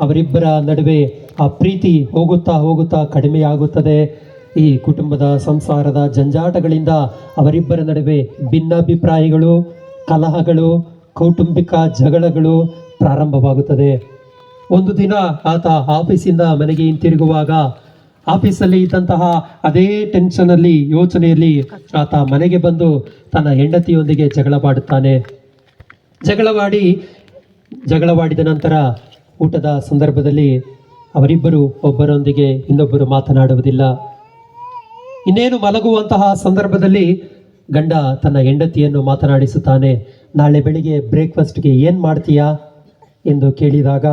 ಅವರಿಬ್ಬರ ನಡುವೆ ಆ ಪ್ರೀತಿ ಹೋಗುತ್ತಾ ಹೋಗುತ್ತಾ ಕಡಿಮೆಯಾಗುತ್ತದೆ. ಈ ಕುಟುಂಬದ ಸಂಸಾರದ ಜಂಜಾಟಗಳಿಂದ ಅವರಿಬ್ಬರ ನಡುವೆ ಭಿನ್ನಾಭಿಪ್ರಾಯಗಳು, ಕಲಹಗಳು, ಕೌಟುಂಬಿಕ ಜಗಳಗಳು ಪ್ರಾರಂಭವಾಗುತ್ತದೆ. ಒಂದು ದಿನ ಆತ ಆಫೀಸಿಂದ ಮನೆಗೆ ಹಿಂತಿರುಗುವಾಗ ಆಫೀಸಲ್ಲಿ ಇದ್ದಂತಹ ಅದೇ ಟೆನ್ಷನಲ್ಲಿ ಯೋಚನೆಯಲ್ಲಿ ಆತ ಮನೆಗೆ ಬಂದು ತನ್ನ ಹೆಂಡತಿಯೊಂದಿಗೆ ಜಗಳವಾಡುತ್ತಾನೆ ಜಗಳವಾಡಿ, ಜಗಳವಾಡಿದ ನಂತರ ಊಟದ ಸಂದರ್ಭದಲ್ಲಿ ಅವರಿಬ್ಬರು ಒಬ್ಬರೊಂದಿಗೆ ಇನ್ನೊಬ್ಬರು ಮಾತನಾಡುವುದಿಲ್ಲ. ಇನ್ನೇನು ಮಲಗುವಂತಹ ಸಂದರ್ಭದಲ್ಲಿ ಗಂಡ ತನ್ನ ಹೆಂಡತಿಯನ್ನು ಮಾತನಾಡಿಸುತ್ತಾನೆ. ನಾಳೆ ಬೆಳಿಗ್ಗೆ ಬ್ರೇಕ್ಫಾಸ್ಟ್ಗೆ ಏನು ಮಾಡ್ತೀಯಾ? ಎಂದು ಕೇಳಿದಾಗ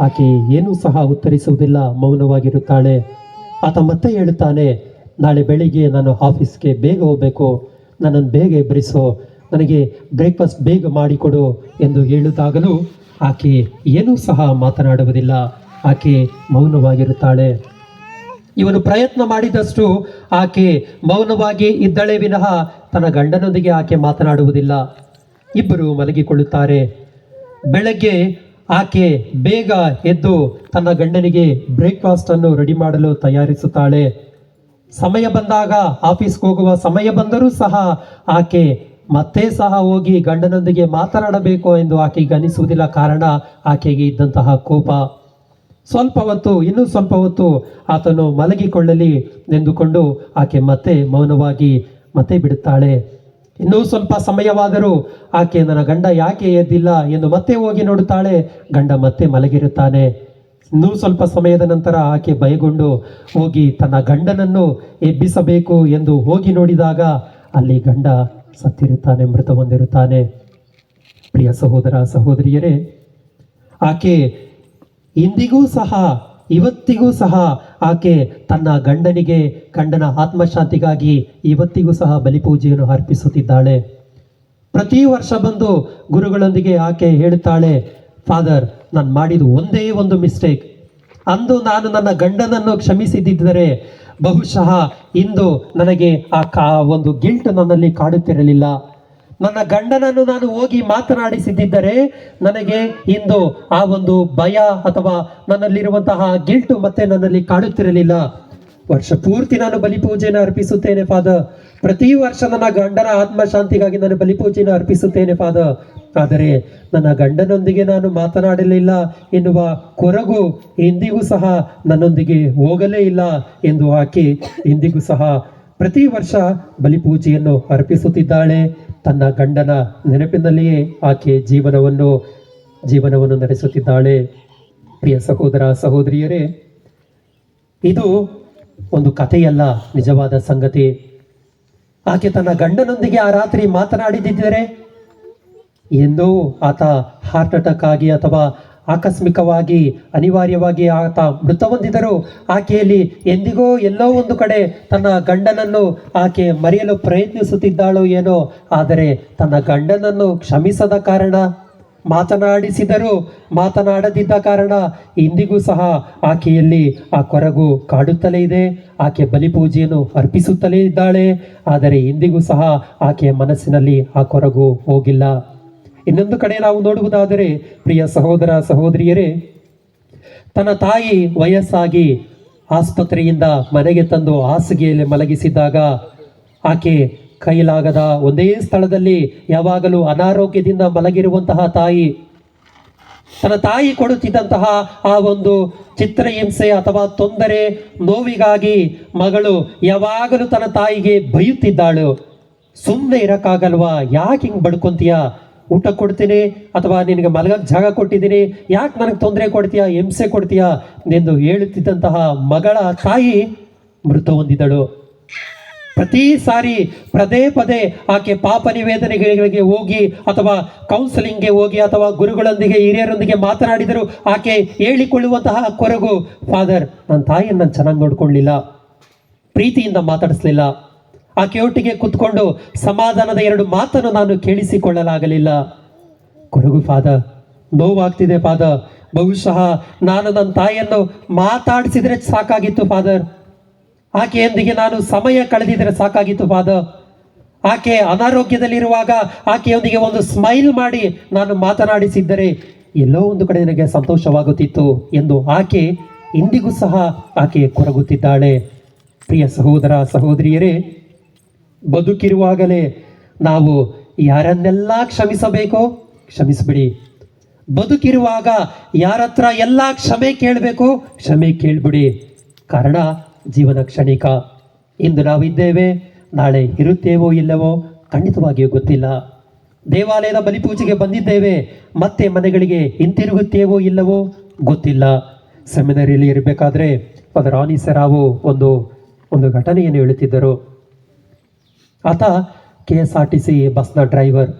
ಆಕೆ ಏನೂ ಸಹ ಉತ್ತರಿಸುವುದಿಲ್ಲ, ಮೌನವಾಗಿರುತ್ತಾಳೆ. ಆತ ಮತ್ತೆ ಹೇಳುತ್ತಾನೆ, ನಾಳೆ ಬೆಳಿಗ್ಗೆ ನಾನು ಆಫೀಸ್ಗೆ ಬೇಗ ಹೋಗಬೇಕು. ನನ್ನನ್ನು ಬೇಗ ಎಬ್ಬರಿಸೋ. ನನಗೆ ಬ್ರೇಕ್ಫಾಸ್ಟ್ ಬೇಗ ಮಾಡಿಕೊಡು ಎಂದು ಹೇಳುತ್ತಾಗಲೂ ಆಕೆ ಏನೂ ಸಹ ಮಾತನಾಡುವುದಿಲ್ಲ. ಆಕೆ ಮೌನವಾಗಿರುತ್ತಾಳೆ. ಇವನು ಪ್ರಯತ್ನ ಮಾಡಿದಷ್ಟು ಆಕೆ ಮೌನವಾಗಿ ಇದ್ದಳೆ ವಿನಃ ತನ್ನ ಗಂಡನೊಂದಿಗೆ ಆಕೆ ಮಾತನಾಡುವುದಿಲ್ಲ. ಇಬ್ಬರು ಮಲಗಿಕೊಳ್ಳುತ್ತಾರೆ. ಬೆಳಗ್ಗೆ ಆಕೆ ಬೇಗ ಎದ್ದು ತನ್ನ ಗಂಡನಿಗೆ ಬ್ರೇಕ್ಫಾಸ್ಟನ್ನು ರೆಡಿ ಮಾಡಲು ತಯಾರಿಸುತ್ತಾಳೆ. ಸಮಯ ಬಂದಾಗ ಆಫೀಸ್ಗೆ ಹೋಗುವ ಸಮಯ ಬಂದರೂ ಸಹ ಆಕೆ ಮತ್ತೆ ಸಹ ಹೋಗಿ ಗಂಡನೊಂದಿಗೆ ಮಾತನಾಡಬೇಕು ಎಂದು ಆಕೆಗೆ ಅನಿಸುವುದಿಲ್ಲ. ಕಾರಣ ಆಕೆಗೆ ಇದ್ದಂತಹ ಕೋಪ. ಸ್ವಲ್ಪ ಹೊತ್ತು ಇನ್ನೂ ಸ್ವಲ್ಪ ಹೊತ್ತು ಆತನು ಮಲಗಿಕೊಳ್ಳಲಿ ಎಂದುಕೊಂಡು ಆಕೆ ಮತ್ತೆ ಮೌನವಾಗಿ ಮತ್ತೆ ಬಿಡುತ್ತಾಳೆ. ಇನ್ನೂ ಸ್ವಲ್ಪ ಸಮಯವಾದರೂ ಆಕೆ, ನನ್ನ ಗಂಡ ಯಾಕೆ ಎದ್ದಿಲ್ಲ ಎಂದು ಮತ್ತೆ ಹೋಗಿ ನೋಡುತ್ತಾಳೆ. ಗಂಡ ಮತ್ತೆ ಮಲಗಿರುತ್ತಾನೆ. ಇನ್ನೂ ಸ್ವಲ್ಪ ಸಮಯದ ನಂತರ ಆಕೆ ಭಯಗೊಂಡು ಹೋಗಿ ತನ್ನ ಗಂಡನನ್ನು ಎಬ್ಬಿಸಬೇಕು ಎಂದು ಹೋಗಿ ನೋಡಿದಾಗ ಅಲ್ಲಿ ಗಂಡ ಸತ್ತಿರುತ್ತಾನೆ ಮೃತ ಹೊಂದಿರುತ್ತಾನೆ ಪ್ರಿಯ ಸಹೋದರ ಸಹೋದರಿಯರೇ, ಆಕೆ ಇಂದಿಗೂ ಸಹ, ಇವತ್ತಿಗೂ ಸಹ ಆಕೆ ತನ್ನ ಗಂಡನಿಗೆ, ಗಂಡನ ಆತ್ಮಶಾಂತಿಗಾಗಿ ಇವತ್ತಿಗೂ ಸಹ ಬಲಿಪೂಜೆಯನ್ನು ಅರ್ಪಿಸುತ್ತಿದ್ದಾಳೆ. ಪ್ರತಿ ವರ್ಷ ಬಂದು ಗುರುಗಳೊಂದಿಗೆ ಆಕೆ ಹೇಳುತ್ತಾಳೆ, ಫಾದರ್, ನಾನು ಮಾಡಿದ ಒಂದೇ ಒಂದು ಮಿಸ್ಟೇಕ್. ಅಂದು ನಾನು ನನ್ನ ಗಂಡನನ್ನು ಕ್ಷಮಿಸಿದ್ದರೆ ಬಹುಶಃ ಇಂದು ನನಗೆ ಆ ಕಾ ಒಂದು ಗಿಲ್ಟ್ ನನ್ನಲ್ಲಿ ಕಾಡುತ್ತಿರಲಿಲ್ಲ. ನನ್ನ ಗಂಡನನ್ನು ನಾನು ಹೋಗಿ ಮಾತನಾಡಿಸಿದ್ದರೆ ನನಗೆ ಇಂದು ಆ ಒಂದು ಭಯ ಅಥವಾ ನನ್ನಲ್ಲಿರುವಂತಹ ಗಿಲ್ಟು ಮತ್ತೆ ನನ್ನಲ್ಲಿ ಕಾಡುತ್ತಿರಲಿಲ್ಲ. ವರ್ಷ ಪೂರ್ತಿ ನಾನು ಬಲಿಪೂಜೆಯನ್ನು ಅರ್ಪಿಸುತ್ತೇನೆ ಫಾದರ್ ಪ್ರತಿ ವರ್ಷ ನನ್ನ ಗಂಡನ ಆತ್ಮಶಾಂತಿಗಾಗಿ ನಾನು ಬಲಿಪೂಜೆಯನ್ನು ಅರ್ಪಿಸುತ್ತೇನೆ ಫಾದರ್ ಆದರೆ ನನ್ನ ಗಂಡನೊಂದಿಗೆ ನಾನು ಮಾತನಾಡಲಿಲ್ಲ ಎನ್ನುವ ಕೊರಗು ಇಂದಿಗೂ ಸಹ ನನ್ನೊಂದಿಗೆ ಹೋಗಲೇ ಇಲ್ಲ ಎಂದು ಆಕೆ ಇಂದಿಗೂ ಸಹ ಪ್ರತಿ ವರ್ಷ ಬಲಿಪೂಜೆಯನ್ನು ಅರ್ಪಿಸುತ್ತಿದ್ದಾಳೆ. ತನ್ನ ಗಂಡನ ನೆನಪಿನಲ್ಲಿಯೇ ಆಕೆ ಜೀವನವನ್ನು ಜೀವನವನ್ನು ನಡೆಸುತ್ತಿದ್ದಾಳೆ. ಪ್ರಿಯ ಸಹೋದರ ಸಹೋದರಿಯರೇ, ಇದು ಒಂದು ಕಥೆಯಲ್ಲ, ನಿಜವಾದ ಸಂಗತಿ. ಆಕೆ ತನ್ನ ಗಂಡನೊಂದಿಗೆ ಆ ರಾತ್ರಿ ಮಾತನಾಡಿದ್ದರೆ ಎಂದೋ ಆತ ಹಾರ್ಟ್ ಅಟ್ಯಾಕ್ ಆಗಿ ಅಥವಾ ಆಕಸ್ಮಿಕವಾಗಿ, ಅನಿವಾರ್ಯವಾಗಿ ಆತ ಮೃತ ಹೊಂದಿದರೂ ಆಕೆಯಲ್ಲಿ ಎಂದಿಗೋ ಎಲ್ಲೋ ಒಂದು ಕಡೆ ತನ್ನ ಗಂಡನನ್ನು ಆಕೆ ಮರೆಯಲು ಪ್ರಯತ್ನಿಸುತ್ತಿದ್ದಾಳೋ ಏನೋ, ಆದರೆ ತನ್ನ ಗಂಡನನ್ನು ಕ್ಷಮಿಸದ ಕಾರಣ ಮಾತನಾಡಿಸಿದರೂ. ಮಾತನಾಡದಿದ್ದ ಕಾರಣ ಇಂದಿಗೂ ಸಹ ಆಕೆಯಲ್ಲಿ ಆ ಕೊರಗು ಕಾಡುತ್ತಲೇ ಇದೆ. ಆಕೆ ಬಲಿಪೂಜೆಯನ್ನು ಅರ್ಪಿಸುತ್ತಲೇ ಇದ್ದಾಳೆ. ಆದರೆ ಇಂದಿಗೂ ಸಹ ಆಕೆಯ ಮನಸ್ಸಿನಲ್ಲಿ ಆ ಕೊರಗು ಹೋಗಿಲ್ಲ. ಇನ್ನೊಂದು ಕಡೆ ನಾವು ನೋಡುವುದಾದರೆ, ಪ್ರಿಯ ಸಹೋದರ ಸಹೋದರಿಯರೇ, ತನ್ನ ತಾಯಿ ವಯಸ್ಸಾಗಿ ಆಸ್ಪತ್ರೆಯಿಂದ ಮನೆಗೆ ತಂದು ಹಾಸಿಗೆಯಲ್ಲಿ ಮಲಗಿಸಿದ್ದಾಗ ಆಕೆ ಕೈಲಾಗದ ಒಂದೇ ಸ್ಥಳದಲ್ಲಿ ಯಾವಾಗಲೂ ಅನಾರೋಗ್ಯದಿಂದ ಮಲಗಿರುವಂತಹ ತಾಯಿ, ತನ್ನ ತಾಯಿ ಕೊಡುತ್ತಿದ್ದಂತಹ ಆ ಒಂದು ಚಿತ್ರಹಿಂಸೆ ಅಥವಾ ತೊಂದರೆ ನೋವಿಗಾಗಿ ಮಗಳು ಯಾವಾಗಲೂ ತನ್ನ ತಾಯಿಗೆ ಬೈಯುತ್ತಿದ್ದಾಳು. ಸುಮ್ಮನೆ ಇರಕ್ಕಾಗಲ್ವಾ? ಯಾಕೆ ಹಿಂಗೆ ಬಡ್ಕೊಂತೀಯ? ಊಟ ಕೊಡ್ತೀನಿ ಅಥವಾ ನಿನಗೆ ಮಲಗಕ್ಕೆ ಜಾಗ ಕೊಟ್ಟಿದ್ದೀನಿ, ಯಾಕೆ ನನಗೆ ತೊಂದರೆ ಕೊಡ್ತೀಯಾ, ಹಿಂಸೆ ಕೊಡ್ತೀಯಾ ಎಂದು ಹೇಳುತ್ತಿದ್ದಂತಹ ಮಗಳ ತಾಯಿ ಮೃತ ಹೊಂದಿದಳು. ಪ್ರತಿ ಸಾರಿ ಪದೇ ಪದೇ ಆಕೆ ಪಾಪ ನಿವೇದನೆಗಳಿಗೆ ಹೋಗಿ ಅಥವಾ ಕೌನ್ಸಿಲಿಂಗ್ಗೆ ಹೋಗಿ ಅಥವಾ ಗುರುಗಳೊಂದಿಗೆ, ಹಿರಿಯರೊಂದಿಗೆ ಮಾತನಾಡಿದರೂ ಆಕೆ ಹೇಳಿಕೊಳ್ಳುವಂತಹ ಕೊರಗು. ಫಾದರ್ ನನ್ನ ತಾಯಿಯನ್ನು ನಾನು ಚೆನ್ನಾಗಿ ನೋಡ್ಕೊಳ್ಳಿಲ್ಲ. ಪ್ರೀತಿಯಿಂದ ಮಾತಾಡಿಸ್ಲಿಲ್ಲ. ಆಕೆಯೊಟ್ಟಿಗೆ ಕುತ್ಕೊಂಡು ಸಮಾಧಾನದ ಎರಡು ಮಾತನ್ನು ನಾನು ಕೇಳಿಸಿಕೊಳ್ಳಲಾಗಲಿಲ್ಲ. ಕೊರಗು ಫಾದರ್ ನೋವಾಗ್ತಿದೆ ಫಾದರ್ ಬಹುಶಃ ನಾನು ನನ್ನ ತಾಯಿಯನ್ನು ಮಾತಾಡಿಸಿದರೆ ಸಾಕಾಗಿತ್ತು ಫಾದರ್ ಆಕೆಯೊಂದಿಗೆ ನಾನು ಸಮಯ ಕಳೆದಿದ್ರೆ ಸಾಕಾಗಿತ್ತು ಫಾದರ್ ಆಕೆ ಅನಾರೋಗ್ಯದಲ್ಲಿರುವಾಗ ಆಕೆಯೊಂದಿಗೆ ಒಂದು ಸ್ಮೈಲ್ ಮಾಡಿ ನಾನು ಮಾತನಾಡಿಸಿದ್ದರೆ ಎಲ್ಲೋ ಒಂದು ಕಡೆ ನನಗೆ ಸಂತೋಷವಾಗುತ್ತಿತ್ತು ಎಂದು ಆಕೆ ಇಂದಿಗೂ ಸಹ ಆಕೆ ಕೊರಗುತ್ತಿದ್ದಾಳೆ. ಪ್ರಿಯ ಸಹೋದರ, ಸಹೋದರಿಯರೇ ಬದುಕಿರುವಾಗಲೇ ನಾವು ಯಾರನ್ನೆಲ್ಲ ಕ್ಷಮಿಸಬೇಕೋ, ಕ್ಷಮಿಸ್ಬಿಡಿ. ಬದುಕಿರುವಾಗ ಯಾರತ್ರ ಎಲ್ಲ ಕ್ಷಮೆ ಕೇಳಬೇಕು, ಕ್ಷಮೆ ಕೇಳ್ಬಿಡಿ. ಕಾರಣ, ಜೀವನ ಕ್ಷಣಿಕ. ಇಂದು ನಾವಿದ್ದೇವೆ, ನಾಳೆ ಇರುತ್ತೇವೋ ಇಲ್ಲವೋ ಖಂಡಿತವಾಗಿಯೂ ಗೊತ್ತಿಲ್ಲ. ದೇವಾಲಯದ ಬಲಿಪೂಜೆಗೆ ಬಂದಿದ್ದೇವೆ, ಮತ್ತೆ ಮನೆಗಳಿಗೆ ಹಿಂತಿರುಗುತ್ತೇವೋ ಇಲ್ಲವೋ ಗೊತ್ತಿಲ್ಲ. ಸೆಮಿನರಿಯಲ್ಲಿ ಇರಬೇಕಾದ್ರೆ ಫಾದರ್ ಆನೀಸರಾವು ಒಂದು ಒಂದು ಘಟನೆಯನ್ನು ಹೇಳುತ್ತಿದ್ದರು. ಆತ K S R T C ಬಸ್ನ ಡ್ರೈವರ್.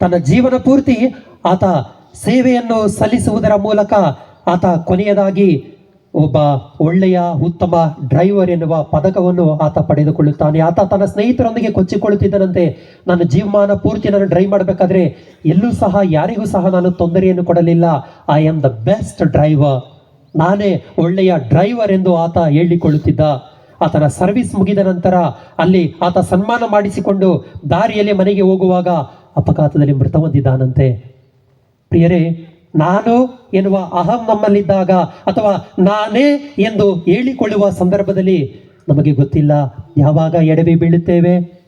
ತನ್ನ ಜೀವನ ಪೂರ್ತಿ ಆತ ಸೇವೆಯನ್ನು ಸಲ್ಲಿಸುವುದರ ಮೂಲಕ ಆತ ಕೊನೆಯದಾಗಿ ಒಬ್ಬ ಒಳ್ಳೆಯ ಉತ್ತಮ ಡ್ರೈವರ್ ಎನ್ನುವ ಪದಕವನ್ನು ಆತ ಪಡೆದುಕೊಳ್ಳುತ್ತಾನೆ. ಆತ ತನ್ನ ಸ್ನೇಹಿತರೊಂದಿಗೆ ಕೊಚ್ಚಿಕೊಳ್ಳುತ್ತಿದ್ದನಂತೆ ನನ್ನ ಜೀವಮಾನ ಪೂರ್ತಿ ನಾನು ಡ್ರೈವ್ ಮಾಡಬೇಕಾದ್ರೆ ಎಲ್ಲೂ ಸಹ ಯಾರಿಗೂ ಸಹ ನಾನು ತೊಂದರೆಯನ್ನು ಕೊಡಲಿಲ್ಲ. I am the best driver ನಾನೇ ಒಳ್ಳೆಯ ಡ್ರೈವರ್ ಎಂದು ಆತ ಹೇಳಿಕೊಳ್ಳುತ್ತಿದ್ದ. ಆತನ ಸರ್ವಿಸ್ ಮುಗಿದ ನಂತರ ಅಲ್ಲಿ ಆತ ಸನ್ಮಾನ ಮಾಡಿಸಿಕೊಂಡು ದಾರಿಯಲ್ಲಿ ಮನೆಗೆ ಹೋಗುವಾಗ ಅಪಘಾತದಲ್ಲಿ ಮೃತ ಹೊಂದಿದ್ದಾನಂತೆ. ಪ್ರಿಯರೇ, ನಾನು ಎನ್ನುವ ಅಹಂ ನಮ್ಮಲ್ಲಿದ್ದಾಗ ಅಥವಾ ನಾನೇ ಎಂದು ಹೇಳಿಕೊಳ್ಳುವ ಸಂದರ್ಭದಲ್ಲಿ ನಮಗೆ ಗೊತ್ತಿಲ್ಲ ಯಾವಾಗ ಎಡವಿ ಬೀಳುತ್ತೇವೆ.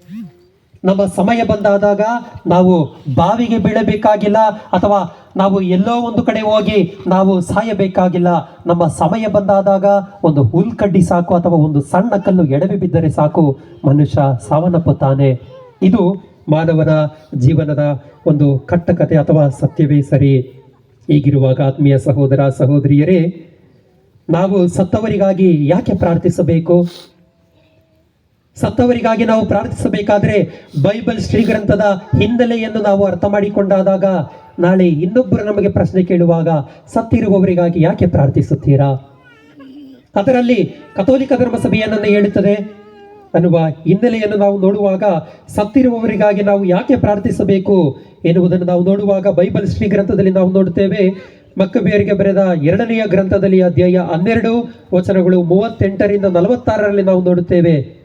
ನಮ್ಮ ಸಮಯ ಬಂದಾದಾಗ ನಾವು ಬಾವಿಗೆ ಬೀಳಬೇಕಾಗಿಲ್ಲ ಅಥವಾ ನಾವು ಎಲ್ಲೋ ಒಂದು ಕಡೆ ಹೋಗಿ ನಾವು ಸಾಯಬೇಕಾಗಿಲ್ಲ. ನಮ್ಮ ಸಮಯ ಬಂದಾದಾಗ ಒಂದು ಹುಲ್ಕಡ್ಡಿ ಸಾಕು ಅಥವಾ ಒಂದು ಸಣ್ಣ ಕಲ್ಲು ಎಡವಿ ಬಿದ್ದರೆ ಸಾಕು. ಮನುಷ್ಯ ಸಾವನ್ನಪ್ಪುತ್ತಾನೆ. ಇದು ಮಾನವನ ಜೀವನದ ಒಂದು ಕಟ್ಟಕತೆ ಅಥವಾ ಸತ್ಯವೇ ಸರಿ. ಹೀಗಿರುವಾಗ ಆತ್ಮೀಯ ಸಹೋದರ, ಸಹೋದರಿಯರೇ, ನಾವು ಸತ್ತವರಿಗಾಗಿ ಯಾಕೆ ಪ್ರಾರ್ಥಿಸಬೇಕು? ಸತ್ತವರಿಗಾಗಿ ನಾವು ಪ್ರಾರ್ಥಿಸಬೇಕಾದ್ರೆ ಬೈಬಲ್ ಶ್ರೀಗ್ರಂಥದ ಹಿನ್ನೆಲೆಯನ್ನು ನಾವು ಅರ್ಥ ಮಾಡಿಕೊಂಡಾದಾಗ ನಾಳೆ ಇನ್ನೊಬ್ಬರು ನಮಗೆ ಪ್ರಶ್ನೆ ಕೇಳುವಾಗ ಸತ್ತಿರುವವರಿಗಾಗಿ ಯಾಕೆ ಪ್ರಾರ್ಥಿಸುತ್ತೀರಾ? ಅದರಲ್ಲಿ ಕಥೋಲಿಕ ಧರ್ಮ ಸಭೆಯನ್ನ ಹೇಳುತ್ತದೆ. ಅನ್ನುವ ಹಿನ್ನೆಲೆಯನ್ನು ನಾವು ನೋಡುವಾಗ ಸತ್ತಿರುವವರಿಗಾಗಿ ನಾವು ಯಾಕೆ ಪ್ರಾರ್ಥಿಸಬೇಕು ಎನ್ನುವುದನ್ನು ನಾವು ನೋಡುವಾಗ ಬೈಬಲ್ ಶ್ರೀ ಗ್ರಂಥದಲ್ಲಿ ನಾವು ನೋಡುತ್ತೇವೆ. ಮಕ್ಕಬೇರಿಗೆ ಬರೆದ ಎರಡನೆಯ ಗ್ರಂಥದಲ್ಲಿ ಅಧ್ಯಾಯ ಹನ್ನೆರಡು, ವಚನಗಳು ಮೂವತ್ತೆಂಟರಿಂದ ನಲವತ್ತಾರರಲ್ಲಿ ನಾವು ನೋಡುತ್ತೇವೆ.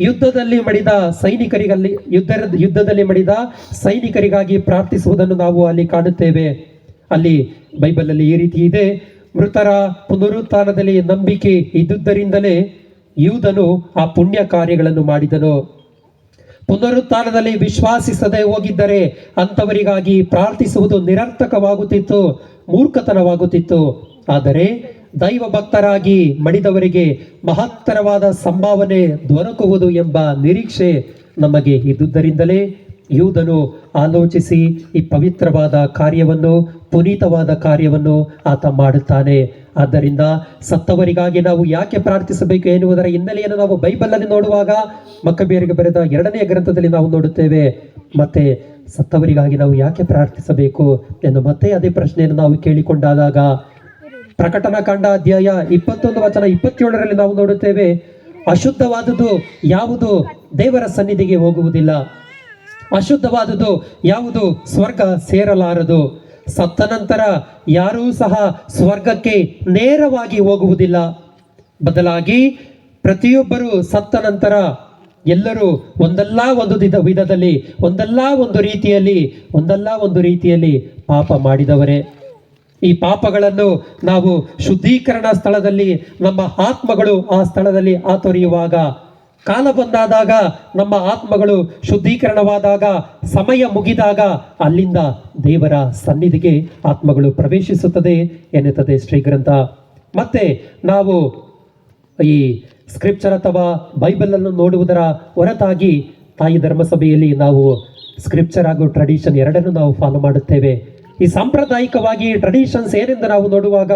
ಯುದ್ಧದಲ್ಲಿ ಮಡಿದ ಸೈನಿಕರಿಗಲ್ಲಿ ಯುದ್ಧ ಯುದ್ಧದಲ್ಲಿ ಮಡಿದ ಸೈನಿಕರಿಗಾಗಿ ಪ್ರಾರ್ಥಿಸುವುದನ್ನು ನಾವು ಅಲ್ಲಿ ಕಾಣುತ್ತೇವೆ. ಅಲ್ಲಿ ಬೈಬಲಲ್ಲಿ ಈ ರೀತಿ ಇದೆ. ಮೃತರ ಪುನರುತ್ಥಾನದಲ್ಲಿ ನಂಬಿಕೆ ಇದ್ದುದರಿಂದಲೇ ಯೂದನು ಆ ಪುಣ್ಯ ಕಾರ್ಯಗಳನ್ನು ಮಾಡಿದನು. ಪುನರುತ್ಥಾನದಲ್ಲಿ ವಿಶ್ವಾಸಿಸದೆ ಹೋಗಿದ್ದರೆ ಅಂಥವರಿಗಾಗಿ ಪ್ರಾರ್ಥಿಸುವುದು ನಿರರ್ಥಕವಾಗುತ್ತಿತ್ತು, ಮೂರ್ಖತನವಾಗುತ್ತಿತ್ತು. ಆದರೆ ದೈವ ಭಕ್ತರಾಗಿ ಮಡಿದವರಿಗೆ ಮಹತ್ತರವಾದ ಸಂಭಾವನೆ ದೊರಕುವುದು ಎಂಬ ನಿರೀಕ್ಷೆ ನಮಗೆ ಇದ್ದುದರಿಂದಲೇ ಯೂದನು ಆಲೋಚಿಸಿ ಈ ಪವಿತ್ರವಾದ ಕಾರ್ಯವನ್ನು, ಪುನೀತವಾದ ಕಾರ್ಯವನ್ನು ಆತ ಮಾಡುತ್ತಾನೆ. ಆದ್ದರಿಂದ ಸತ್ತವರಿಗಾಗಿ ನಾವು ಯಾಕೆ ಪ್ರಾರ್ಥಿಸಬೇಕು ಎನ್ನುವುದರ ಹಿನ್ನೆಲೆಯನ್ನು ನಾವು ಬೈಬಲಲ್ಲಿ ನೋಡುವಾಗ ಮಕ್ಕಬೇರಿಗೆ ಬರೆದ ಎರಡನೇ ಗ್ರಂಥದಲ್ಲಿ ನಾವು ನೋಡುತ್ತೇವೆ. ಮತ್ತೆ ಸತ್ತವರಿಗಾಗಿ ನಾವು ಯಾಕೆ ಪ್ರಾರ್ಥಿಸಬೇಕು ಎಂದು ಮತ್ತೆ ಅದೇ ಪ್ರಶ್ನೆಯನ್ನು ನಾವು ಕೇಳಿಕೊಂಡಾದಾಗ ಪ್ರಕಟಣ ಕಾಂಡ ಅಧ್ಯಾಯ ಇಪ್ಪತ್ತೊಂದು ವಚನ ಇಪ್ಪತ್ತೇಳರಲ್ಲಿ ನಾವು ನೋಡುತ್ತೇವೆ ಅಶುದ್ಧವಾದುದು ಯಾವುದು ದೇವರ ಸನ್ನಿಧಿಗೆ ಹೋಗುವುದಿಲ್ಲ. ಅಶುದ್ಧವಾದುದು ಯಾವುದು ಸ್ವರ್ಗ ಸೇರಲಾರದು. ಸತ್ತ ನಂತರ ಯಾರೂ ಸಹ ಸ್ವರ್ಗಕ್ಕೆ ನೇರವಾಗಿ ಹೋಗುವುದಿಲ್ಲ. ಬದಲಾಗಿ ಪ್ರತಿಯೊಬ್ಬರು ಸತ್ತ ನಂತರ ಎಲ್ಲರೂ ಒಂದಲ್ಲ ಒಂದು ವಿಧದಲ್ಲಿ, ಒಂದಲ್ಲ ಒಂದು ರೀತಿಯಲ್ಲಿ, ಒಂದಲ್ಲ ಒಂದು ರೀತಿಯಲ್ಲಿ ಪಾಪ ಮಾಡಿದವರೇ. ಈ ಪಾಪಗಳನ್ನು ನಾವು ಶುದ್ಧೀಕರಣ ಸ್ಥಳದಲ್ಲಿ, ನಮ್ಮ ಆತ್ಮಗಳು ಆ ಸ್ಥಳದಲ್ಲಿ ಆತೊರೆಯುವಾಗ. ಕಾಲ ಬಂದಾದಾಗ, ನಮ್ಮ ಆತ್ಮಗಳು ಶುದ್ಧೀಕರಣವಾದಾಗ, ಸಮಯ ಮುಗಿದಾಗ ಅಲ್ಲಿಂದ ದೇವರ ಸನ್ನಿಧಿಗೆ ಆತ್ಮಗಳು ಪ್ರವೇಶಿಸುತ್ತದೆ ಎನ್ನುತ್ತದೆ ಶ್ರೀಗ್ರಂಥ ಮತ್ತೆ ನಾವು ಈ ಸ್ಕ್ರಿಪ್ಚರ್ ಅಥವಾ ಬೈಬಲನ್ನು ನೋಡುವುದರ ಹೊರತಾಗಿ ತಾಯಿ ಧರ್ಮಸಭೆಯಲ್ಲಿ ನಾವು ಸ್ಕ್ರಿಪ್ಚರ್ ಹಾಗೂ ಟ್ರೆಡಿಷನ್ ಎರಡನ್ನೂ ನಾವು ಫಾಲೋ ಮಾಡುತ್ತೇವೆ. ಈ ಸಾಂಪ್ರದಾಯಿಕವಾಗಿ ಟ್ರೆಡಿಷನ್ಸ್ ಏನೆಂದು ನಾವು ನೋಡುವಾಗ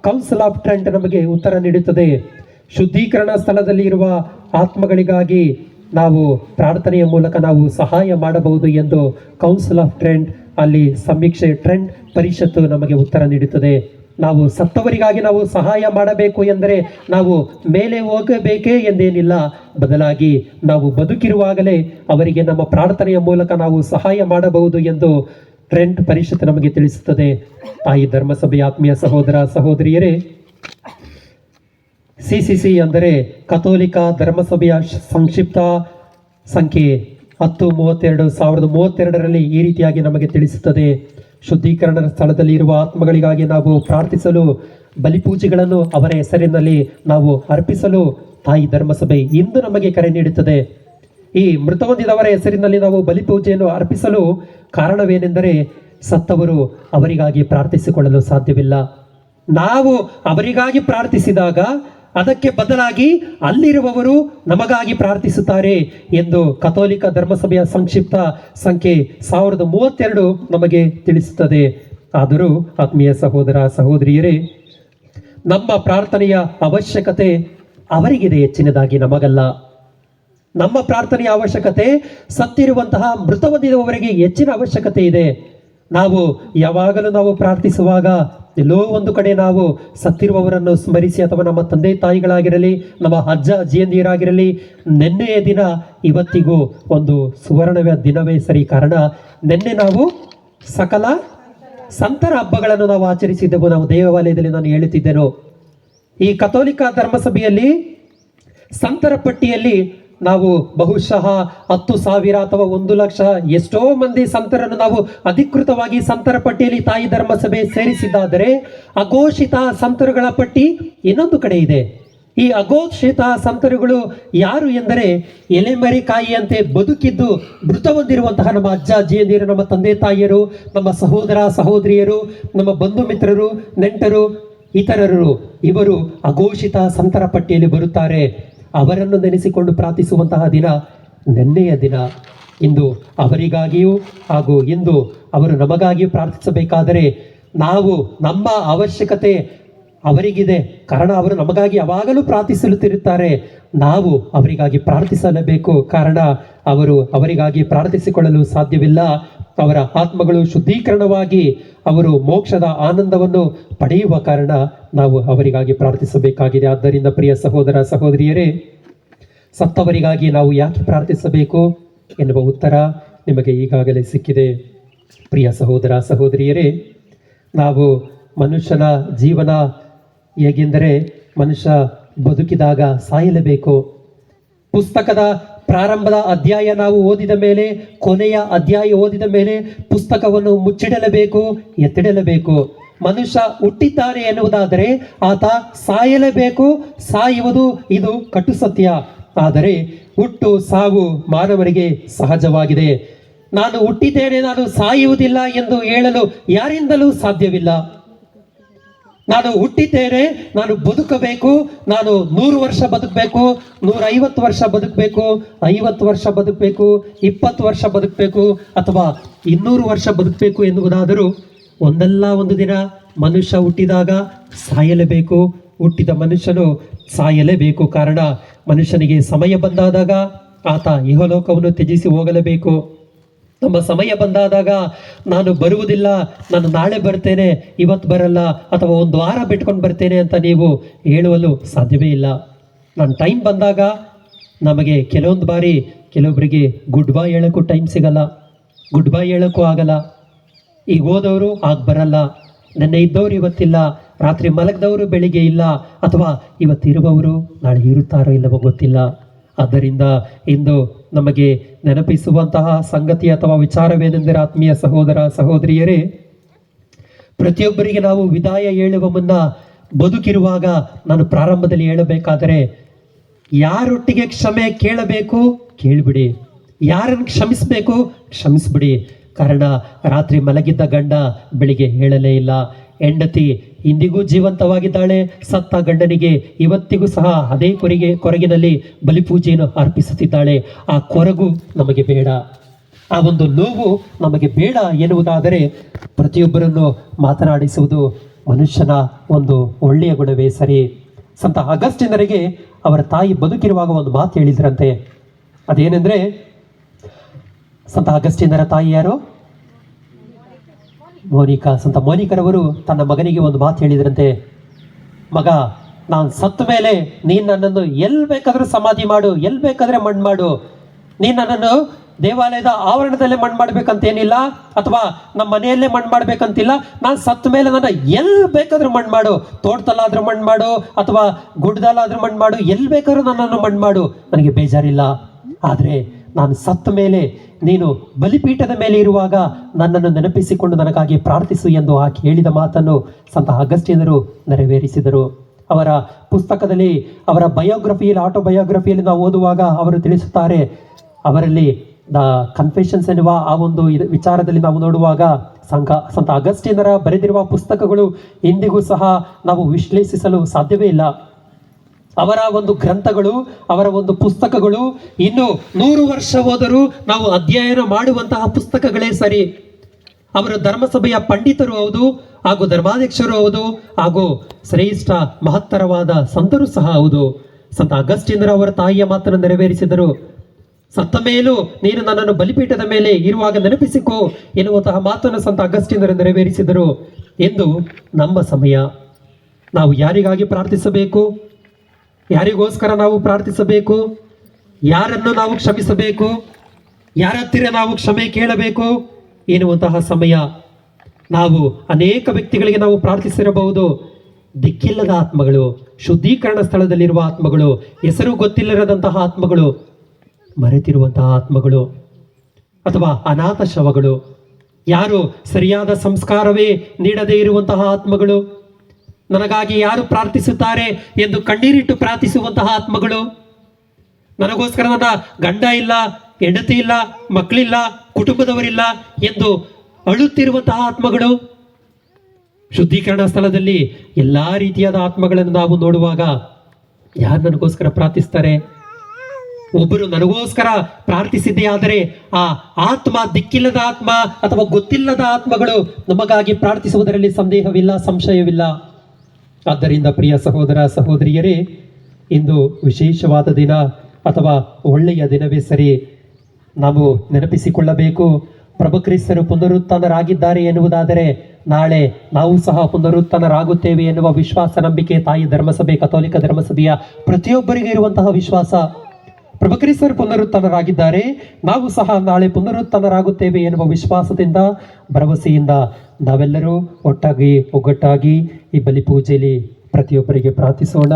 ಕೌನ್ಸಿಲ್ ಆಫ್ ಟ್ರೆಂಟ್ ನಮಗೆ ಉತ್ತರ ನೀಡುತ್ತದೆ. ಶುದ್ಧೀಕರಣ ಸ್ಥಳದಲ್ಲಿ ಇರುವ ಆತ್ಮಗಳಿಗಾಗಿ ನಾವು ಪ್ರಾರ್ಥನೆಯ ಮೂಲಕ ನಾವು ಸಹಾಯ ಮಾಡಬಹುದು ಎಂದು ಕೌನ್ಸಿಲ್ ಆಫ್ ಟ್ರೆಂಡ್ ಅಲ್ಲಿ ಸಮೀಕ್ಷೆ ಟ್ರೆಂಡ್ ಪರಿಷತ್ತು ನಮಗೆ ಉತ್ತರ ನೀಡುತ್ತದೆ. ನಾವು ಸತ್ತವರಿಗಾಗಿ ನಾವು ಸಹಾಯ ಮಾಡಬೇಕು ಎಂದರೆ ನಾವು ಮೇಲೆ ಹೋಗಬೇಕೇ ಎಂದೇನಿಲ್ಲ. ಬದಲಾಗಿ ನಾವು ಬದುಕಿರುವಾಗಲೇ ಅವರಿಗೆ ನಮ್ಮ ಪ್ರಾರ್ಥನೆಯ ಮೂಲಕ ನಾವು ಸಹಾಯ ಮಾಡಬಹುದು ಎಂದು ಟ್ರೆಂಟ್ ಪರಿಷತ್ ನಮಗೆ ತಿಳಿಸುತ್ತದೆ. ತಾಯಿ ಧರ್ಮಸಭೆಯ ಆತ್ಮೀಯ ಸಹೋದರ ಸಹೋದರಿಯರೇ ಸಿ ಸಿ ಸಿ ಅಂದರೆ ಕಥೋಲಿಕ ಧರ್ಮಸಭೆಯ ಸಂಕ್ಷಿಪ್ತ ಸಂಖ್ಯೆ ಹತ್ತು, ಮೂವತ್ತೆರಡು, ಸಾವಿರದ ಮೂವತ್ತೆರಡರಲ್ಲಿ ಈ ರೀತಿಯಾಗಿ ನಮಗೆ ತಿಳಿಸುತ್ತದೆ. ಶುದ್ಧೀಕರಣದ ಸ್ಥಳದಲ್ಲಿ ಇರುವ ಆತ್ಮಗಳಿಗಾಗಿ ನಾವು ಪ್ರಾರ್ಥಿಸಲು, ಬಲಿಪೂಜೆಗಳನ್ನು ಅವರ ಹೆಸರಿನಲ್ಲಿ ನಾವು ಅರ್ಪಿಸಲು ತಾಯಿ ಧರ್ಮಸಭೆ ಇಂದು ನಮಗೆ ಕರೆ ನೀಡುತ್ತದೆ. ಈ ಮೃತ ಹೊಂದಿದವರ ಹೆಸರಿನಲ್ಲಿ ನಾವು ಬಲಿಪೂಜೆಯನ್ನು ಅರ್ಪಿಸಲು ಕಾರಣವೇನೆಂದರೆ ಸತ್ತವರು ಅವರಿಗಾಗಿ ಪ್ರಾರ್ಥಿಸಿಕೊಳ್ಳಲು ಸಾಧ್ಯವಿಲ್ಲ. ನಾವು ಅವರಿಗಾಗಿ ಪ್ರಾರ್ಥಿಸಿದಾಗ ಅದಕ್ಕೆ ಬದಲಾಗಿ ಅಲ್ಲಿರುವವರು ನಮಗಾಗಿ ಪ್ರಾರ್ಥಿಸುತ್ತಾರೆ ಎಂದು ಕಥೋಲಿಕ ಧರ್ಮಸಭೆಯ ಸಂಕ್ಷಿಪ್ತ ಸಂಖ್ಯೆ ಸಾವಿರದ ಮೂವತ್ತೆರಡು ನಮಗೆ ತಿಳಿಸುತ್ತದೆ. ಆದರೂ ಆತ್ಮೀಯ ಸಹೋದರ, ಸಹೋದರಿಯರೇ, ನಮ್ಮ ಪ್ರಾರ್ಥನೆಯ ಅವಶ್ಯಕತೆ ಅವರಿಗಿದೆ ಹೆಚ್ಚಿನದಾಗಿ ನಮಗಲ್ಲ. ನಮ್ಮ ಪ್ರಾರ್ಥನೆಯ ಅವಶ್ಯಕತೆ, ಸತ್ತಿರುವಂತಹ ಮೃತವದಿರುವವರಿಗೆ ಹೆಚ್ಚಿನ ಅವಶ್ಯಕತೆ ಇದೆ. ನಾವು ಯಾವಾಗಲೂ ನಾವು ಪ್ರಾರ್ಥಿಸುವಾಗ ಎಲ್ಲೋ ಒಂದು ಕಡೆ ನಾವು ಸತ್ತಿರುವವರನ್ನು ಸ್ಮರಿಸಿ ಅಥವಾ ನಮ್ಮ ತಂದೆ ತಾಯಿಗಳಾಗಿರಲಿ, ನಮ್ಮ ಅಜ್ಜ ಅಜ್ಜಿಯಂದಿರಾಗಿರಲಿ ನಿನ್ನೆಯ ದಿನ ಇವತ್ತಿಗೂ ಒಂದು ಸುವರ್ಣವೇ ದಿನವೇ ಸರಿ. ಕಾರಣ ನಿನ್ನೆ ನಾವು ಸಕಲ ಸಂತರ ಹಬ್ಬಗಳನ್ನು ನಾವು ಆಚರಿಸಿದ್ದೆವು. ನಾವು ದೇವಾಲಯದಲ್ಲಿ ನಾನು ಹೇಳುತ್ತಿದ್ದೆನು. ಈ ಕಥೋಲಿಕ ಧರ್ಮಸಭೆಯಲ್ಲಿ ಸಂತರ ಪಟ್ಟಿಯಲ್ಲಿ ನಾವು ಬಹುಶಃ ಹತ್ತು ಸಾವಿರ ಅಥವಾ ಒಂದು ಲಕ್ಷ ಎಷ್ಟೋ ಮಂದಿ ಸಂತರನ್ನು ನಾವು ಅಧಿಕೃತವಾಗಿ ಸಂತರ ಪಟ್ಟಿಯಲ್ಲಿ ತಾಯಿ ಧರ್ಮಸಭೆ ಸೇರಿಸಿದ್ದಾದರೆ ಅಘೋಷಿತ ಸಂತರುಗಳ ಪಟ್ಟಿ ಇನ್ನೊಂದು ಕಡೆ ಇದೆ. ಈ ಅಘೋಷಿತ ಸಂತರುಗಳು ಯಾರು ಎಂದರೆ ಎಲೆಮರಿಕಾಯಿಯಂತೆ ಬದುಕಿದ್ದು ಮೃತ ಹೊಂದಿರುವಂತಹ ನಮ್ಮ ಅಜ್ಜ ಅಜ್ಜಿಯಂದಿರು ನಮ್ಮ ತಂದೆ ತಾಯಿಯರು, ನಮ್ಮ ಸಹೋದರ, ಸಹೋದರಿಯರು, ನಮ್ಮ ಬಂಧು ಮಿತ್ರರು, ನೆಂಟರು, ಇತರರು ಇವರು ಅಘೋಷಿತ ಸಂತರ ಪಟ್ಟಿಯಲ್ಲಿ ಬರುತ್ತಾರೆ. ಅವರನ್ನು ನೆನೆಸಿಕೊಂಡು ಪ್ರಾರ್ಥಿಸುವಂತಹ ದಿನ ನೆನ್ನೆಯ ದಿನ. ಇಂದು ಅವರಿಗಾಗಿಯೂ ಹಾಗೂ ಇಂದು ಅವರು ನಮಗಾಗಿಯೂ ಪ್ರಾರ್ಥಿಸಬೇಕಾದರೆ ನಾವು ನಮ್ಮ ಅವಶ್ಯಕತೆ ಅವರಿಗಿದೆ. ಕಾರಣ ಅವರು ನಮಗಾಗಿ ಯಾವಾಗಲೂ ಪ್ರಾರ್ಥಿಸಲುತ್ತಿರುತ್ತಾರೆ. ನಾವು ಅವರಿಗಾಗಿ ಪ್ರಾರ್ಥಿಸಲೇಬೇಕು. ಕಾರಣ ಅವರು ಅವರಿಗಾಗಿ ಪ್ರಾರ್ಥಿಸಿಕೊಳ್ಳಲು ಸಾಧ್ಯವಿಲ್ಲ. ಅವರ ಆತ್ಮಗಳು ಶುದ್ಧೀಕರಣವಾಗಿ ಅವರು ಮೋಕ್ಷದ ಆನಂದವನ್ನು ಪಡೆಯುವ ಕಾರಣ ನಾವು ಅವರಿಗಾಗಿ ಪ್ರಾರ್ಥಿಸಬೇಕಾಗಿದೆ. ಆದ್ದರಿಂದ ಪ್ರಿಯ ಸಹೋದರ ಸಹೋದರಿಯರೇ, ಸತ್ತವರಿಗಾಗಿ ನಾವು ಯಾಕೆ ಪ್ರಾರ್ಥಿಸಬೇಕು ಎನ್ನುವ ಉತ್ತರ ನಿಮಗೆ ಈಗಾಗಲೇ ಸಿಕ್ಕಿದೆ. ಪ್ರಿಯ ಸಹೋದರ ಸಹೋದರಿಯರೇ, ನಾವು ಮನುಷ್ಯನ ಜೀವನ ಹೇಗೆಂದರೆ ಮನುಷ್ಯ ಬದುಕಿದಾಗ ಸಾಯಲೇಬೇಕು. ಪುಸ್ತಕದ ಪ್ರಾರಂಭದ ಅಧ್ಯಾಯ ನಾವು ಓದಿದ ಮೇಲೆ, ಕೊನೆಯ ಅಧ್ಯಾಯ ಓದಿದ ಮೇಲೆ ಪುಸ್ತಕವನ್ನು ಮುಚ್ಚಿಡಲೇಬೇಕು, ಎತ್ತಿಡಲೇಬೇಕು. ಮನುಷ್ಯ ಹುಟ್ಟಿದ್ದಾನೆ ಎನ್ನುವುದಾದರೆ ಆತ ಸಾಯಲೇಬೇಕು, ಸಾಯುವುದು ಇದು ಕಟು ಸತ್ಯ. ಆದರೆ ಹುಟ್ಟು ಸಾವು ಮಾನವರಿಗೆ ಸಹಜವಾಗಿದೆ. ನಾನು ಹುಟ್ಟಿದ್ದೇನೆ, ನಾನು ಸಾಯುವುದಿಲ್ಲ ಎಂದು ಹೇಳಲು ಯಾರಿಂದಲೂ ಸಾಧ್ಯವಿಲ್ಲ. ನಾನು ಹುಟ್ಟಿದ್ದೇನೆ, ನಾನು ಬದುಕಬೇಕು, ನಾನು ನೂರು ವರ್ಷ ಬದುಕಬೇಕು ನೂರ ಐವತ್ತು ವರ್ಷ ಬದುಕಬೇಕು, ಐವತ್ತು ವರ್ಷ ಬದುಕಬೇಕು, ಇಪ್ಪತ್ತು ವರ್ಷ ಬದುಕಬೇಕು, ಅಥವಾ ಇನ್ನೂರು ವರ್ಷ ಬದುಕಬೇಕು ಎನ್ನುವುದಾದರೂ ಒಂದಲ್ಲ ಒಂದು ದಿನ ಮನುಷ್ಯ ಹುಟ್ಟಿದಾಗ ಸಾಯಲೇಬೇಕು. ಹುಟ್ಟಿದ ಮನುಷ್ಯನು ಸಾಯಲೇಬೇಕು. ಕಾರಣ ಮನುಷ್ಯನಿಗೆ ಸಮಯ ಬಂದಾದಾಗ ಆತ ಇಹಲೋಕವನ್ನು ತ್ಯಜಿಸಿ ಹೋಗಲೇಬೇಕು. ನಮ್ಮ ಸಮಯ ಬಂದಾದಾಗ ನಾನು ಬರುವುದಿಲ್ಲ, ನಾನು ನಾಳೆ ಬರ್ತೇನೆ, ಇವತ್ತು ಬರಲ್ಲ ಅಥವಾ ಒಂದು ವಾರ ಬಿಟ್ಕೊಂಡು ಬರ್ತೇನೆ ಅಂತ ನೀವು ಹೇಳುವಲು ಸಾಧ್ಯವೇ ಇಲ್ಲ. ನನ್ನ ಟೈಮ್ ಬಂದಾಗ ನಮಗೆ ಕೆಲವೊಂದು ಬಾರಿ ಕೆಲವೊಬ್ಬರಿಗೆ ಗುಡ್ ಬೈ ಹೇಳೋಕ್ಕೂ ಟೈಮ್ ಸಿಗಲ್ಲ, ಗುಡ್ ಬೈ ಹೇಳೋಕ್ಕೂ ಆಗಲ್ಲ. ಈಗ ಹೋದವರು ಆಗ ಬರಲ್ಲ, ನೆನ್ನೆ ಇದ್ದವರು ಇವತ್ತಿಲ್ಲ, ರಾತ್ರಿ ಮಲಗದವರು ಬೆಳಿಗ್ಗೆ ಇಲ್ಲ, ಅಥವಾ ಇವತ್ತಿರುವವರು ನಾಳೆ ಇರುತ್ತಾರೋ ಇಲ್ಲವೋ ಗೊತ್ತಿಲ್ಲ. ಆದ್ದರಿಂದ ಇಂದು ನಮಗೆ ನೆನಪಿಸುವಂತಹ ಸಂಗತಿ ಅಥವಾ ವಿಚಾರವೇನೆಂದರೆ ಆತ್ಮೀಯ ಸಹೋದರ ಸಹೋದರಿಯರೇ, ಪ್ರತಿಯೊಬ್ಬರಿಗೆ ನಾವು ವಿದಾಯ ಹೇಳುವ ಮುನ್ನ ಬದುಕಿರುವಾಗ ನಾನು ಪ್ರಾರಂಭದಲ್ಲಿ ಹೇಳಬೇಕಾದರೆ, ಯಾರೊಟ್ಟಿಗೆ ಕ್ಷಮೆ ಕೇಳಬೇಕು ಕೇಳಿಬಿಡಿ. ಯಾರನ್ನು ಕ್ಷಮಿಸಬೇಕು ಕ್ಷಮಿಸ್ಬಿಡಿ. ಕಾರಣ ರಾತ್ರಿ ಮಲಗಿದ್ದ ಗಂಡ ಬೆಳಿಗ್ಗೆ ಹೇಳಲೇ ಇಲ್ಲ. ಹೆಂಡತಿ ಇಂದಿಗೂ ಜೀವಂತವಾಗಿದ್ದಾಳೆ. ಸತ್ತ ಗಂಡನಿಗೆ ಇವತ್ತಿಗೂ ಸಹ ಅದೇ ಕೊರಗೆ, ಕೊರಗಿನಲ್ಲಿ ಬಲಿಪೂಜೆಯನ್ನು ಅರ್ಪಿಸುತ್ತಿದ್ದಾಳೆ. ಆ ಕೊರಗು ನಮಗೆ ಬೇಡ. ಆ ಒಂದು ನೋವು ನಮಗೆ ಬೇಡ ಎನ್ನುವುದಾದರೆ ಪ್ರತಿಯೊಬ್ಬರನ್ನು ಮಾತನಾಡಿಸುವುದು ಮನುಷ್ಯನ ಒಂದು ಒಳ್ಳೆಯ ಗುಣವೇ ಸರಿ. ಸಂತ ಅಗಸ್ಟಿನರಿಗೆ ಅವರ ತಾಯಿ ಬದುಕಿರುವಾಗ ಒಂದು ಮಾತು ಹೇಳಿದ್ರಂತೆ. ಅದೇನೆಂದರೆ, ಸಂತ ಅಗಸ್ಟಿನರ ತಾಯಿ ಯಾರು? ಮೋನಿಕಾ, ಸಂತ ಮೋನಿಕರವರು ತನ್ನ ಮಗನಿಗೆ ಒಂದು ಮಾತು ಹೇಳಿದ್ರಂತೆ, ಮಗ, ನಾನು ಸತ್ತ ಮೇಲೆ ನೀನು ನನ್ನನ್ನು ಎಲ್ಲಿ ಬೇಕಾದರೂ ಸಮಾಧಿ ಮಾಡು ಎಲ್ಲಿ ಬೇಕಾದರೆ ಮಣ್ಣು ಮಾಡು. ನೀನು ನನ್ನನ್ನು ದೇವಾಲಯದ ಆವರಣದಲ್ಲೇ ಮಣ್ಣು ಮಾಡ್ಬೇಕಂತೇನಿಲ್ಲ ಅಥವಾ ನಮ್ಮ ಮನೆಯಲ್ಲೇ ಮಣ್ಣು ಮಾಡ್ಬೇಕಂತಿಲ್ಲ. ನಾನು ಸತ್ತ ಮೇಲೆ ನನ್ನ ಎಲ್ಲಿ ಬೇಕಾದರೂ ಮಣ್ಣು ಮಾಡು. ತೋಟದಲ್ಲಾದ್ರೂ ಮಣ್ಣು ಮಾಡು ಅಥವಾ ಗುಡ್ಡದಲ್ಲಾದ್ರೂ ಮಣ್ಣು ಮಾಡು. ಎಲ್ಲಿ ಬೇಕಾದ್ರೂ ನನ್ನನ್ನು ಮಣ್ಣು ಮಾಡು. ನನಗೆ ಬೇಜಾರಿಲ್ಲ. ಆದರೆ ನಾನು ಸತ್ತ ಮೇಲೆ ನೀನು ಬಲಿಪೀಠದ ಮೇಲೆ ಇರುವಾಗ ನನ್ನನ್ನು ನೆನಪಿಸಿಕೊಂಡು ನನಗಾಗಿ ಪ್ರಾರ್ಥಿಸು ಎಂದು ಆಕೆ ಹೇಳಿದ ಮಾತನ್ನು ಸಂತ ಅಗಸ್ಟಿನರು ನೆರವೇರಿಸಿದರು. ಅವರ ಪುಸ್ತಕದಲ್ಲಿ, ಅವರ ಬಯೋಗ್ರಫಿಯಲ್ಲಿ, ಆಟೋಬಯೋಗ್ರಫಿಯಲ್ಲಿ ನಾವು ಓದುವಾಗ ಅವರು ತಿಳಿಸುತ್ತಾರೆ, ಅವರಲ್ಲಿ ದ ಕನ್ಫೆಷನ್ಸ್ ಎನ್ನುವ ಆ ಒಂದು ವಿಚಾರದಲ್ಲಿ ನಾವು ನೋಡುವಾಗ ಸಂಘ ಸಂತ ಅಗಸ್ಟಿನರ ಬರೆದಿರುವ ಪುಸ್ತಕಗಳು ಇಂದಿಗೂ ಸಹ ನಾವು ವಿಶ್ಲೇಷಿಸಲು ಸಾಧ್ಯವೇ ಇಲ್ಲ. ಅವರ ಒಂದು ಗ್ರಂಥಗಳು, ಅವರ ಒಂದು ಪುಸ್ತಕಗಳು. ಇನ್ನು ನೂರು ವರ್ಷ ಹೋದರೂ ನಾವು ಅಧ್ಯಯನ ಮಾಡುವಂತಹ ಪುಸ್ತಕಗಳೇ ಸರಿ. ಅವರು ಧರ್ಮಸಭೆಯ ಪಂಡಿತರು ಹೌದು, ಹಾಗೂ ಧರ್ಮಾಧ್ಯಕ್ಷರು ಹೌದು, ಹಾಗೂ ಶ್ರೇಷ್ಠ, ಮಹತ್ತರವಾದ ಸಂತರು ಸಹ ಹೌದು. ಸಂತ ಅಗಸ್ಟಿಂದ್ರ ಅವರ ತಾಯಿಯ ಮಾತನ್ನು ನೆರವೇರಿಸಿದರು. ಸತ್ತ ಮೇಲೂ ನೀನು ನನ್ನನ್ನು ಬಲಿಪೀಠದ ಮೇಲೆ ಇರುವಾಗ ನೆನಪಿಸಿಕೋ ಎನ್ನುವಂತಹ ಮಾತನ್ನು ಸಂತ ಅಗಸ್ಟಿಂದ್ರ ನೆರವೇರಿಸಿದರು. ಎಂದು ನಮ್ಮ ಸಮಯ. ನಾವು ಯಾರಿಗಾಗಿ ಪ್ರಾರ್ಥಿಸಬೇಕು? ಯಾರಿಗೋಸ್ಕರ ನಾವು ಪ್ರಾರ್ಥಿಸಬೇಕು? ಯಾರನ್ನು ನಾವು ಕ್ಷಮಿಸಬೇಕು? ಯಾರ ಹತ್ತಿರ ನಾವು ಕ್ಷಮೆ ಕೇಳಬೇಕು? ಎನ್ನುವಂತಹ ಸಮಯ. ನಾವು ಅನೇಕ ವ್ಯಕ್ತಿಗಳಿಗೆ ನಾವು ಪ್ರಾರ್ಥಿಸಿರಬಹುದು. ದಿಕ್ಕಿಲ್ಲದ ಆತ್ಮಗಳು, ಶುದ್ಧೀಕರಣ ಸ್ಥಳದಲ್ಲಿರುವ ಆತ್ಮಗಳು, ಹೆಸರು ಗೊತ್ತಿಲ್ಲದಂತಹ ಆತ್ಮಗಳು, ಮರೆತಿರುವಂತಹ ಆತ್ಮಗಳು, ಅಥವಾ ಅನಾಥ ಶವಗಳು ಯಾರು ಸರಿಯಾದ ಸಂಸ್ಕಾರವೇ ನೀಡದೇ ಇರುವಂತಹ ಆತ್ಮಗಳು ನನಗಾಗಿ ಯಾರು ಪ್ರಾರ್ಥಿಸುತ್ತಾರೆ ಎಂದು ಕಣ್ಣೀರಿಟ್ಟು ಪ್ರಾರ್ಥಿಸುವಂತಹ ಆತ್ಮಗಳು? ನನಗೋಸ್ಕರ ನನ್ನ ಗಂಡ ಇಲ್ಲ, ಹೆಂಡತಿ ಇಲ್ಲ, ಮಕ್ಕಳಿಲ್ಲ, ಕುಟುಂಬದವರಿಲ್ಲ ಎಂದು ಅಳುತ್ತಿರುವಂತಹ ಆತ್ಮಗಳು? ಶುದ್ಧೀಕರಣ ಸ್ಥಳದಲ್ಲಿ ಎಲ್ಲ ರೀತಿಯಾದ ಆತ್ಮಗಳನ್ನು ನಾವು ನೋಡುವಾಗ ಯಾರು ನನಗೋಸ್ಕರ ಪ್ರಾರ್ಥಿಸ್ತಾರೆ? ಒಬ್ಬರು ನನಗೋಸ್ಕರ ಪ್ರಾರ್ಥಿಸಿದ್ದೇ ಆದರೆ ಆ ಆತ್ಮ, ದಿಕ್ಕಿಲ್ಲದ ಆತ್ಮ ಅಥವಾ ಗೊತ್ತಿಲ್ಲದ ಆತ್ಮಗಳು ನಮಗಾಗಿ ಪ್ರಾರ್ಥಿಸುವುದರಲ್ಲಿ ಸಂದೇಹವಿಲ್ಲ, ಸಂಶಯವಿಲ್ಲ. ಆದ್ದರಿಂದ ಪ್ರಿಯ ಸಹೋದರ ಸಹೋದರಿಯರೇ, ಇಂದು ವಿಶೇಷವಾದ ದಿನ ಅಥವಾ ಒಳ್ಳೆಯ ದಿನವೇ ಸರಿ ನಾವು ನೆನಪಿಸಿಕೊಳ್ಳಬೇಕು. ಪ್ರಭು ಕ್ರಿಸ್ತರು ಪುನರುತ್ಥಾನರಾಗಿದ್ದಾರೆ ಎನ್ನುವುದಾದರೆ ನಾಳೆ ನಾವು ಸಹ ಪುನರುತ್ಥಾನರಾಗುತ್ತೇವೆ ಎನ್ನುವ ವಿಶ್ವಾಸ, ನಂಬಿಕೆ, ತಾಯಿ ಧರ್ಮಸಭೆ, ಕಥೋಲಿಕ ಧರ್ಮಸಭೆಯ ಪ್ರತಿಯೊಬ್ಬರಿಗೆ ಇರುವಂತಹ ವಿಶ್ವಾಸ ಪ್ರಭು ಕ್ರಿಸ್ತರು ಪುನರುತ್ಥಾನರಾಗಿದ್ದಾರೆ. ನಾವು ಸಹ ನಾಳೆ ಪುನರುತ್ಥಾನರಾಗುತ್ತೇವೆ ಎನ್ನುವ ವಿಶ್ವಾಸದಿಂದ, ಭರವಸೆಯಿಂದ ನಾವೆಲ್ಲರೂ ಒಟ್ಟಾಗಿ ಒಗ್ಗಟ್ಟಾಗಿ ಈ ಬಲಿ ಪೂಜೆಯಲ್ಲಿ ಪ್ರತಿಯೊಬ್ಬರಿಗೆ ಪ್ರಾರ್ಥಿಸೋಣ.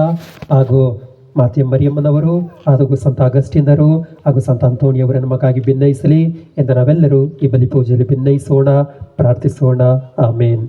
ಹಾಗೂ ಮಾತೆ ಮರಿಯಮ್ಮನವರು, ಹಾಗೂ ಸಂತ ಅಗಸ್ಟಿನರು, ಹಾಗೂ ಸಂತ ಅಂತೋಣಿಯವರ ನಮಗಾಗಿ ಭಿನ್ನಯಿಸಲಿ ಎಂದು ನಾವೆಲ್ಲರೂ ಈ ಬಲಿ ಪೂಜೆಯಲ್ಲಿ ಭಿನ್ನಯಿಸೋಣ ಪ್ರಾರ್ಥಿಸೋಣ. ಆಮೇನ್.